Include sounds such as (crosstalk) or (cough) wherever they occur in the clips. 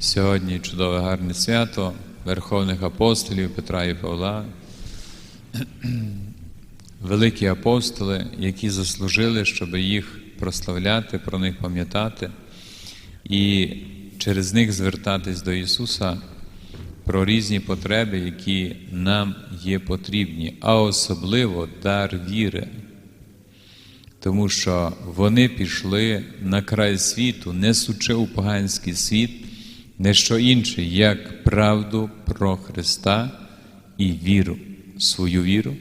Сьогодні чудове гарне свято Верховних апостолів Петра і Павла. (clears throat) Великі апостоли, які заслужили, щоб їх прославляти, про них пам'ятати і через них звертатись до Ісуса про різні потреби, які нам є потрібні, а особливо дар віри. Тому що вони пішли на край світу, несучи у поганський світ, не що інше, як правду про Христа і віру, свою віру,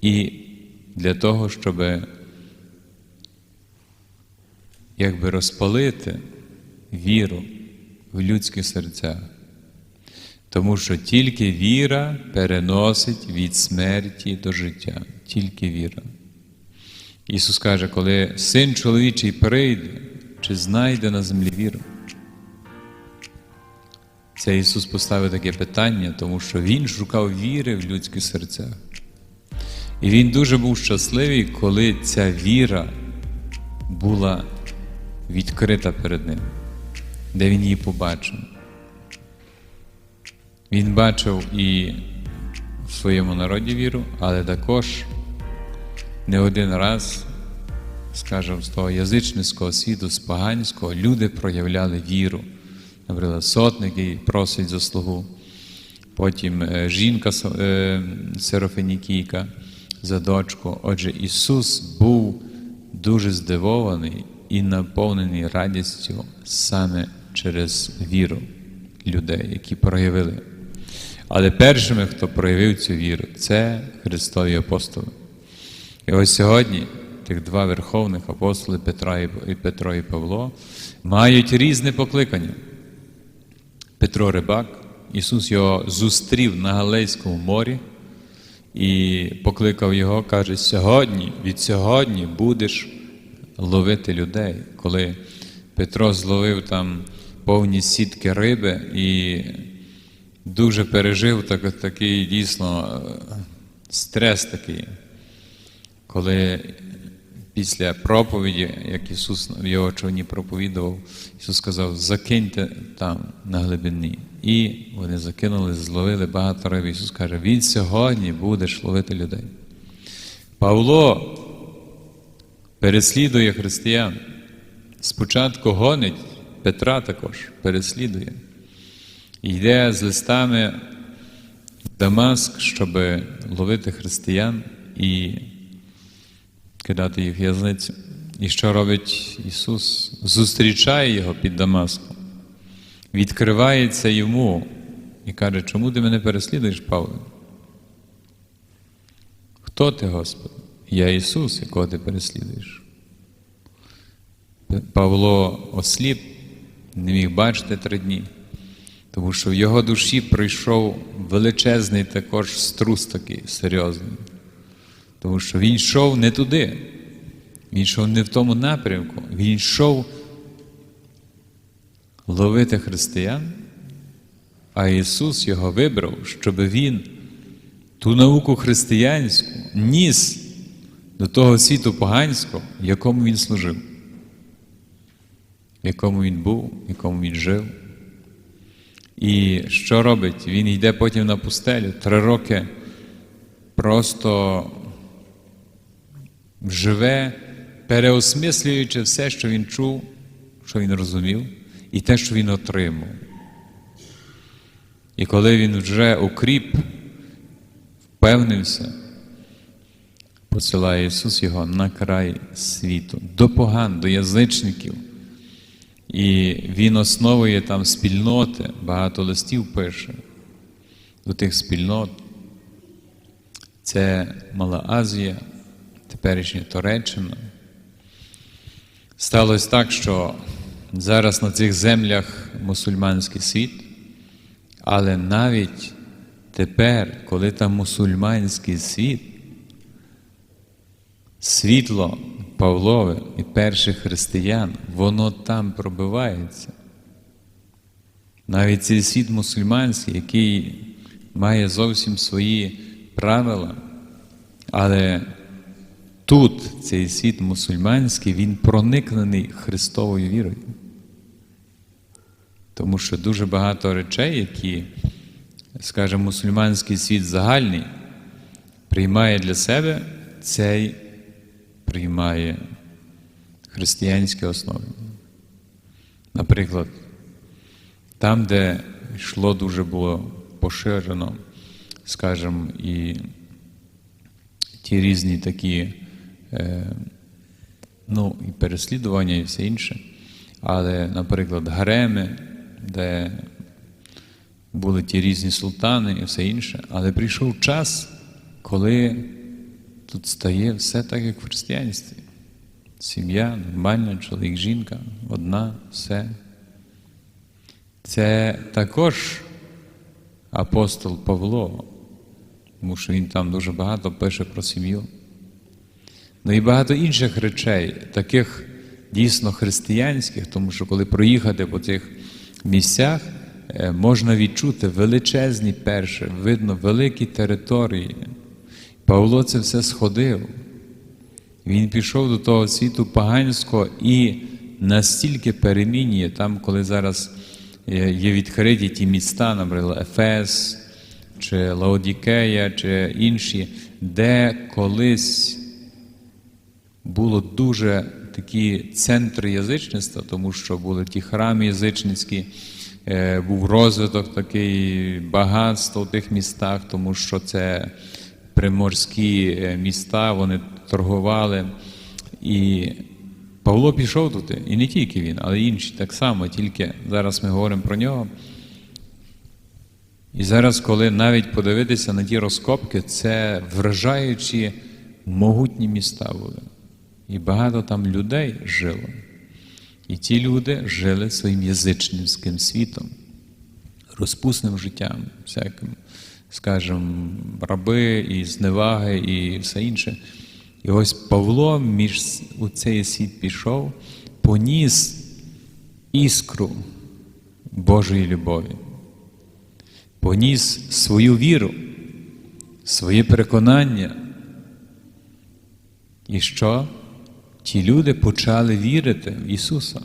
і для того, щоб якби розпалити віру в людських серцях. Тому що тільки віра переносить від смерті до життя, тільки віра. Ісус каже, коли син чоловічий прийде, чи знайде на землі віру? Це Ісус поставив таке питання, тому що Він шукав віри в людських серцях. І Він дуже був щасливий, коли ця віра була відкрита перед Ним, де Він її побачив. Він бачив і в своєму народі віру, але також не один раз, скажімо, з того язичницького світу, з поганського, люди проявляли віру. Наприклад, сотник, який просить заслугу, потім е, жінка е, Серафенікійка за дочку. Отже, Ісус був дуже здивований і наповнений радістю саме через віру людей, які проявили. Але першими, хто проявив цю віру, це Христові апостоли. І ось сьогодні тих два верховних апостоли Петра і Петро і Павло мають різне покликання. Петро Рибак, Ісус його зустрів на Галейському морі і покликав його, каже: сьогодні, від сьогодні будеш ловити людей. Коли Петро зловив там повні сітки риби і дуже пережив так, такий дійсно стрес такий, коли після проповіді, як Ісус в його човні проповідував, Ісус сказав, закиньте там на глибині. І вони закинули, зловили багато риби. Ісус каже, від сьогодні будеш ловити людей. Павло переслідує християн. Спочатку гонить Петра також переслідує. Йде з листами в Дамаск, щоб ловити християн і кидати їх в в'язницю. І що робить Ісус? Зустрічає його під Дамаском, відкривається йому і каже, чому ти мене переслідуєш, Павле? Хто ти, Господи? Я Ісус, якого ти переслідуєш. Павло осліп, не міг бачити три дні, тому що в його душі прийшов величезний також струс такий серйозний. Тому що він йшов не туди, він йшов не в тому напрямку, він йшов ловити християн, а Ісус його вибрав, щоб Він ту науку християнську ніс до того світу поганського, якому він служив, якому він був, якому він жив. І що робить? Він йде потім на пустелю три роки просто живе, переосмислюючи все, що він чув, що він розумів, і те, що він отримав. І коли він вже окріп, впевнився, посилає Ісус його на край світу, до поган, до язичників. І Він основує там спільноти, багато листів пише до тих спільнот. Це Мала Азія, теперішня Туреччина. Сталося так, що зараз на цих землях мусульманський світ, але навіть тепер, коли там мусульманський світ, світло Павлове і перших християн, воно там пробивається. Навіть цей світ мусульманський, який має зовсім свої правила, але тут цей світ мусульманський, він проникнений Христовою вірою. Тому що дуже багато речей, які, скажімо, мусульманський світ загальний приймає для себе, цей приймає християнські основи. Наприклад, там, де йшло дуже було поширено, скажімо, і ті різні такі, ну, і переслідування, і все інше. Але, наприклад, гареми, де були ті різні султани і все інше. Але прийшов час, коли тут стає все так, як в християнстві. Сім'я, нормальна, чоловік, жінка, одна, все. Це також апостол Павло, тому що він там дуже багато пише про сім'ю. Ну і багато інших речей, таких дійсно християнських, тому що коли проїхати по цих місцях, е, можна відчути величезні перше, видно великі території. Павло це все сходив. Він пішов до того світу поганського і настільки перемінює, там, коли зараз е, є відкриті ті міста, наприклад, Ефес, чи Лаодікея, чи інші, де колись було дуже такі центри язичництва, тому що були ті храми язичницькі, е, був розвиток такий багатство в тих містах, тому що це приморські е, міста, вони торгували. І Павло пішов туди, і не тільки він, але й інші так само, тільки зараз ми говоримо про нього. І зараз, коли навіть подивитися на ті розкопки, це вражаючі могутні міста були. І багато там людей жило. І ті люди жили своїм язичницьким світом, розпусним життям, всяким, скажімо, раби і зневаги, і все інше. І ось Павло між у цей світ пішов, поніс іскру Божої любові, поніс свою віру, своє переконання. І що? Ті люди почали вірити в Ісуса,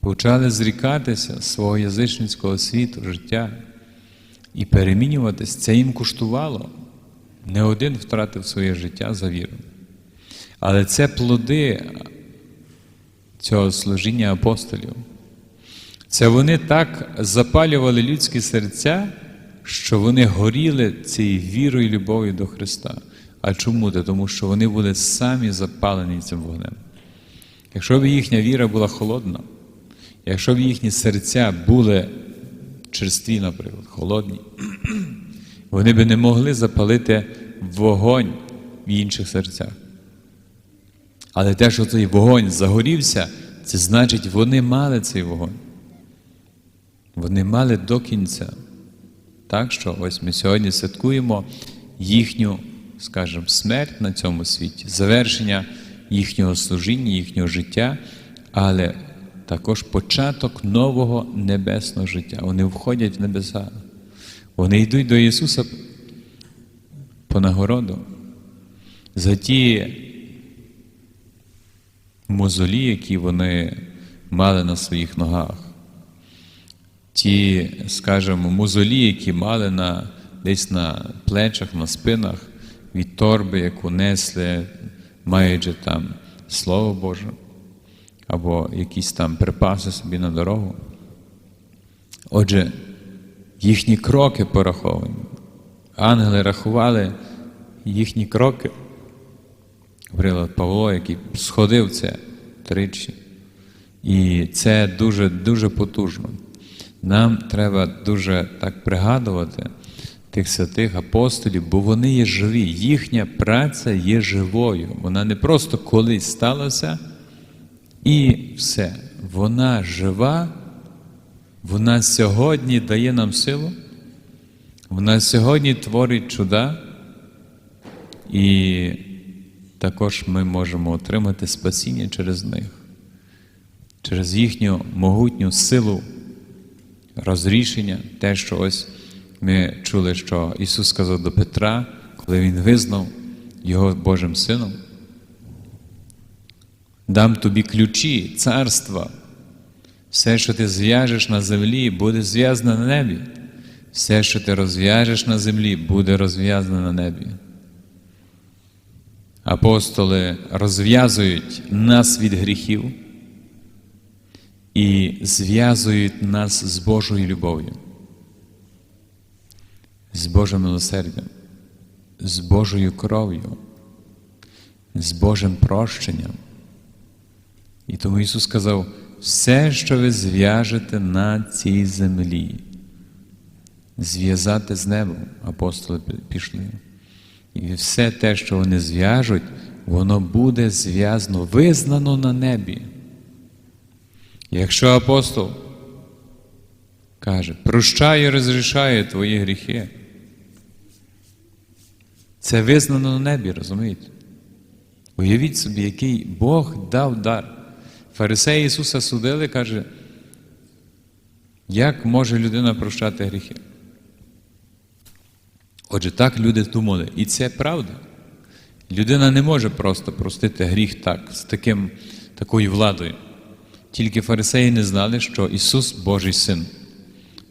почали зрікатися свого язичницького світу, життя і перемінюватись. Це їм коштувало. Не один втратив своє життя за віру. Але це плоди цього служіння апостолів. Це вони так запалювали людські серця, що вони горіли цією вірою і любов'ю до Христа. А чому? Тому що вони були самі запалені цим вогнем. Якщо б їхня віра була холодна, якщо б їхні серця були черстві, наприклад, холодні, (clears throat) вони б не могли запалити вогонь в інших серцях. Але те, що цей вогонь загорівся, це значить, вони мали цей вогонь. Вони мали до кінця. Так що ось ми сьогодні святкуємо їхню, скажімо, смерть на цьому світі, завершення їхнього служіння, їхнього життя, але також початок нового небесного життя. Вони входять в небеса. Вони йдуть до Ісуса по нагороду. За ті мозолі, які вони мали на своїх ногах. Ті, скажімо, мозолі, які мали на, десь на плечах, на спинах від торби, яку несли, маючи там Слово Боже, або якісь там припаси собі на дорогу. Отже, їхні кроки пораховані. Ангели рахували їхні кроки. Говорила Павло, який сходив це тричі. І це дуже дуже потужно. Нам треба дуже так пригадувати тих святих апостолів, бо вони є живі. Їхня праця є живою. Вона не просто колись сталася і все. Вона жива, вона сьогодні дає нам силу, вона сьогодні творить чуда. І також ми можемо отримати спасіння через них, через їхню могутню силу розрішення, те, що ось ми чули, що Ісус сказав до Петра, коли Він визнав Його Божим Сином. Дам тобі ключі, царства. Все, що ти зв'яжеш на землі, буде зв'язано на небі. Все, що ти розв'яжеш на землі, буде розв'язано на небі. Апостоли розв'язують нас від гріхів і зв'язують нас з Божою любов'ю, з Божим милосердям, з Божою кров'ю, з Божим прощенням. І тому Ісус сказав, все, що ви зв'яжете на цій землі, зв'язати з небом, апостоли пішли. І все те, що вони зв'яжуть, воно буде зв'язано, визнано на небі. Якщо апостол каже, прощаю розрішаю твої гріхи, це визнано на небі, розумієте? Уявіть собі, який Бог дав дар. Фарисеї Ісуса судили, каже, як може людина прощати гріхи? Отже, так люди думали. І це правда. Людина не може просто простити гріх так, з таким, такою владою. Тільки фарисеї не знали, що Ісус Божий Син.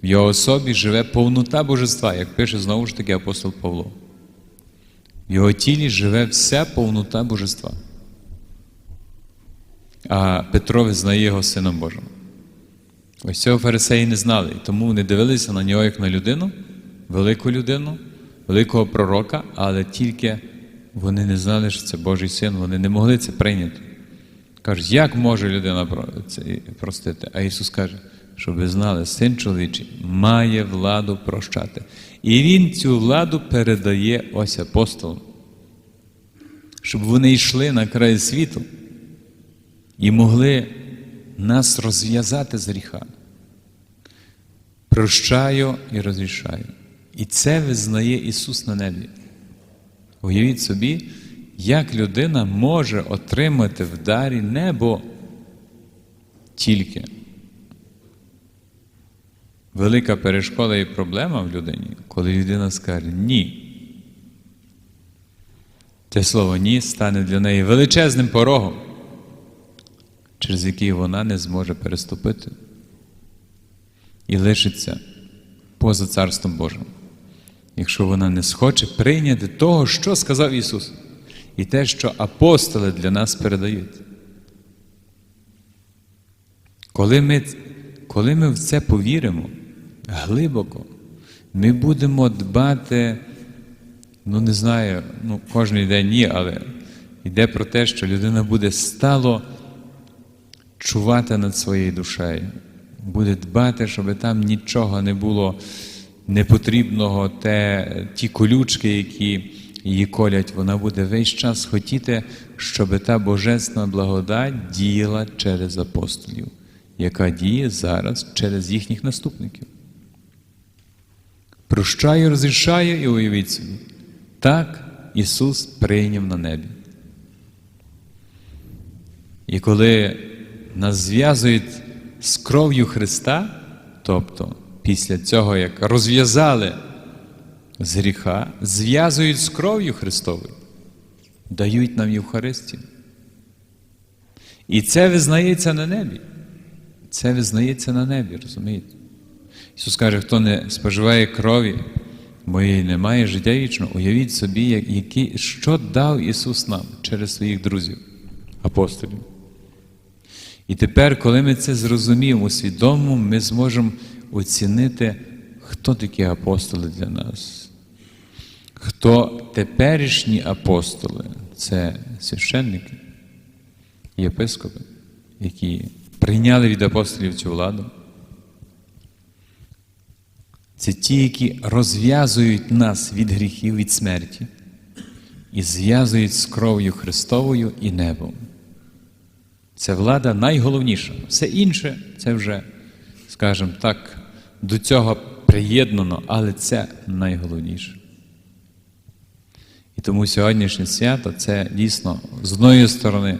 В Його особі живе повнота Божества, як пише знову ж таки апостол Павло. В Його тілі живе вся повнота Божества. А Петро визнає його Сином Божим. Ось цього фарисеї не знали. Тому вони дивилися на нього як на людину, велику людину, великого пророка, але тільки вони не знали, що це Божий син, вони не могли це прийняти. Кажуть, як може людина простити? А Ісус каже, щоб ви знали, син чоловічий має владу прощати. І Він цю владу передає ось апостолам, щоб вони йшли на край світу і могли нас розв'язати з гріха. Прощаю і розрішаю. І це визнає Ісус на небі. Уявіть собі, як людина може отримати в дарі небо тільки. Велика перешкода і проблема в людині, коли людина скаже ні. Те слово ні стане для неї величезним порогом, через який вона не зможе переступити і лишиться поза Царством Божим якщо вона не схоче прийняти того, що сказав Ісус, і те, що апостоли для нас передають. Коли ми, коли ми в це повіримо глибоко, ми будемо дбати, ну не знаю, ну кожен день ні, але йде про те, що людина буде стало чувати над своєю душею, буде дбати, щоб там нічого не було непотрібного, те, ті колючки, які її колять, вона буде весь час хотіти, щоб та божественна благодать діяла через апостолів, яка діє зараз через їхніх наступників. Прощаю, розрішаю і уявіть собі. Так Ісус прийняв на небі. І коли нас зв'язують з кров'ю Христа, тобто після цього, як розв'язали з гріха, зв'язують з кров'ю Христовою, дають нам Євхаристію. І це визнається на небі. Це визнається на небі, розумієте? Ісус каже, хто не споживає крові, моєї немає життя вічного. Уявіть собі, які, що дав Ісус нам через своїх друзів, апостолів. І тепер, коли ми це зрозуміємо, усвідомимо, ми зможемо оцінити, хто такі апостоли для нас. Хто теперішні апостоли це священники, єпископи, які прийняли від апостолів цю владу. Це ті, які розв'язують нас від гріхів, від смерті і зв'язують з кров'ю Христовою і небом. Це влада найголовніша. Все інше це вже, скажімо так, до цього приєднано, але це найголовніше. І тому сьогоднішнє свято це дійсно з одної сторони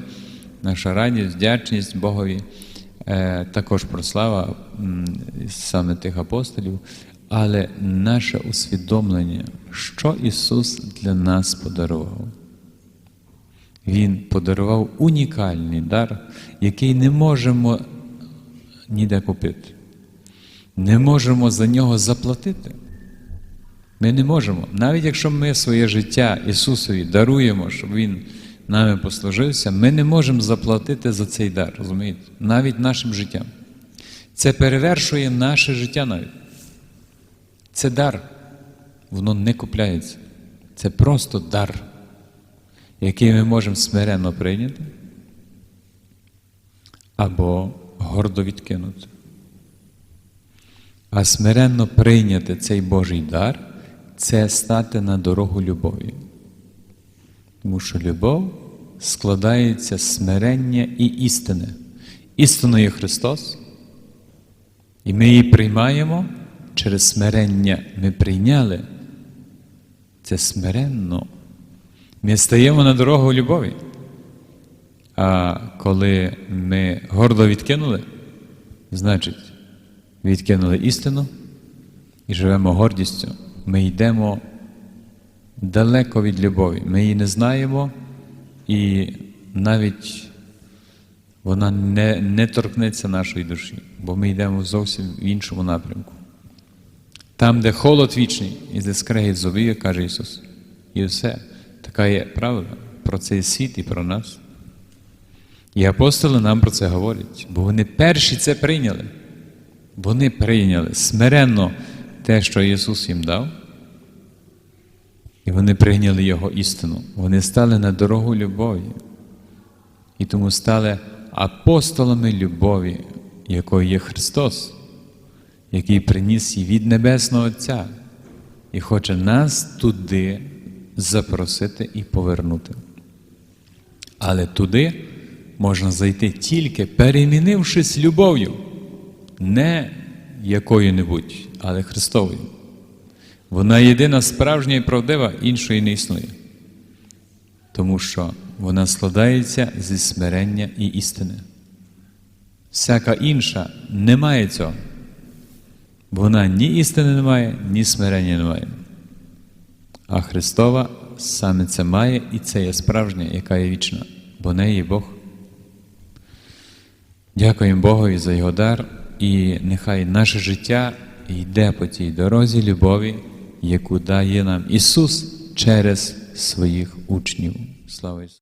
наша радість, вдячність Богові, е, також прослава саме тих апостолів, але наше усвідомлення, що Ісус для нас подарував. Він подарував унікальний дар, який не можемо ніде купити. Не можемо за нього заплатити. Ми не можемо. Навіть якщо ми своє життя Ісусові даруємо, щоб Він нами послужився, ми не можемо заплатити за цей дар, розумієте? Навіть нашим життям. Це перевершує наше життя навіть. Це дар. Воно не купляється. Це просто дар, який ми можемо смиренно прийняти або гордо відкинути. А смиренно прийняти цей Божий дар це стати на дорогу любові. Тому що любов складається з смирення і істини. Істиною є Христос, і ми її приймаємо через смирення. Ми прийняли це смиренно. Ми стаємо на дорогу любові. А коли ми гордо відкинули, значить, відкинули істину і живемо гордістю, ми йдемо далеко від любові. Ми її не знаємо, і навіть вона не, не торкнеться нашої душі, бо ми йдемо зовсім в іншому напрямку. Там, де холод вічний, і де скрегіт зубів, каже Ісус. І все. Така є правда про цей світ і про нас. І апостоли нам про це говорять, бо вони перші це прийняли. Вони прийняли смиренно те, що Ісус їм дав, і вони прийняли Його істину. Вони стали на дорогу любові. І тому стали апостолами любові, якою є Христос, який приніс її від Небесного Отця і хоче нас туди запросити і повернути. Але туди можна зайти тільки перемінившись любов'ю, не якою-небудь, але Христовою. Вона єдина справжня і правдива, іншої не існує. Тому що вона складається зі смирення і істини. Всяка інша не має цього. Вона ні істини не має, ні смирення не має. А Христова саме це має, і це є справжня, яка є вічна, бо неї є Бог. Дякуємо Богові за його дар, і нехай наше життя йде по тій дорозі любові, яку дає нам Ісус через своїх учнів. Слава Ісусу!